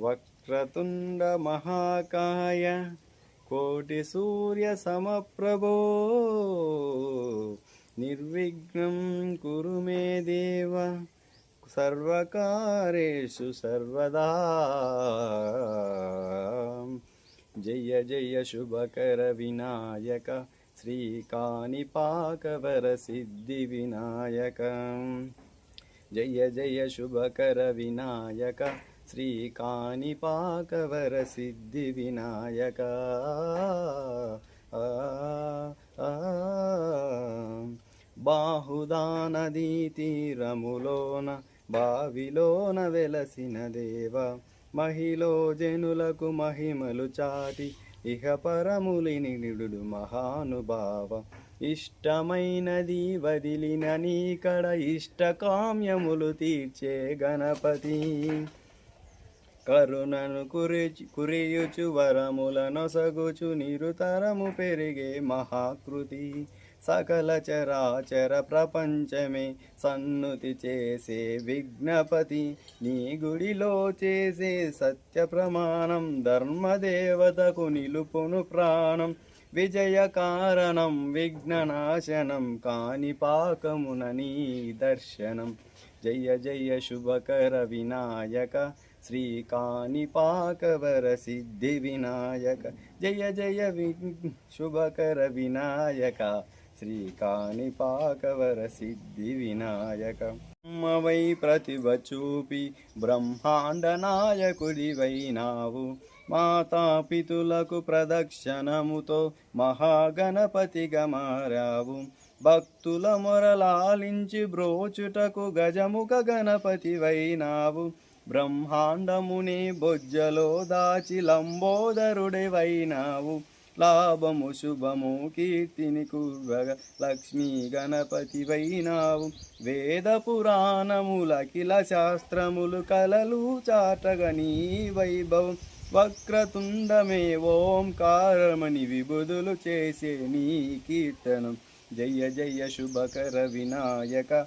वक्रतुण्डमहाकाय कोटिसूर्यसमप्रभो। निर्विघ्नं कुरु मे देव सर्वकारेषु सर्वदा। जय जय शुभकरविनायक श्रीकानिपाकवरसिद्धिविनायक। जय जय शुभकरविनायक శ్రీకాణిపాకవర సిద్ధి వినాయక. సిద్ధి వినాయక ఆ, ఆ, బాహుదా నదీ తీరములోన బావిలోన వెలసిన దేవ. మహిలో జనులకు మహిమలు చాటి ఇహ పరములిని నిడుడు మహానుభావ. ఇష్టమైనది వదిలిన నీకడ ఇష్టకామ్యములు తీర్చే గణపతి. కరుణను కురిచు కురియుచు వరముల సగుచు నిరుతరము పెరిగే మహాకృతి. సకల చరాచర ప్రపంచమే సన్నుతి చేసే విఘ్నపతి నీ గుడిలో చేసే సత్య ప్రమాణం ధర్మదేవతకు నిలుపును ప్రాణం. విజయ కారణం విఘ్ననాశనం కాని పాకమున నీ దర్శనం. జయ జయ శుభకర వినాయక శ్రీకాణిపాకవర సిద్ధి వినాయక. జయ జయ వి శుభకర వినాయక. శ్రీకాణిపాకవర సిద్ధి వినాయక. వై ప్రతిభ చూపి బ్రహ్మాండ నాయకుడివైనావు. మాతాపితులకు ప్రదక్షిణముతో మహాగణపతిగా మారావు. భక్తుల మొరలాలించి బ్రోచుటకు గజముఖ గణపతివైనావు. బ్రహ్మాండముని బొజ్జలో దాచి లంబోదరుడివైనావు. లాభము శుభము కీర్తిని కుర్వగ లక్ష్మీ గణపతివైనావు. వేద పురాణములకిల శాస్త్రములు కలలు చాటగ నీ వైభవం. వక్రతుండమే ఓంకారమని విబుదులు చేసే నీ కీర్తనం. జయ జయ శుభకర వినాయక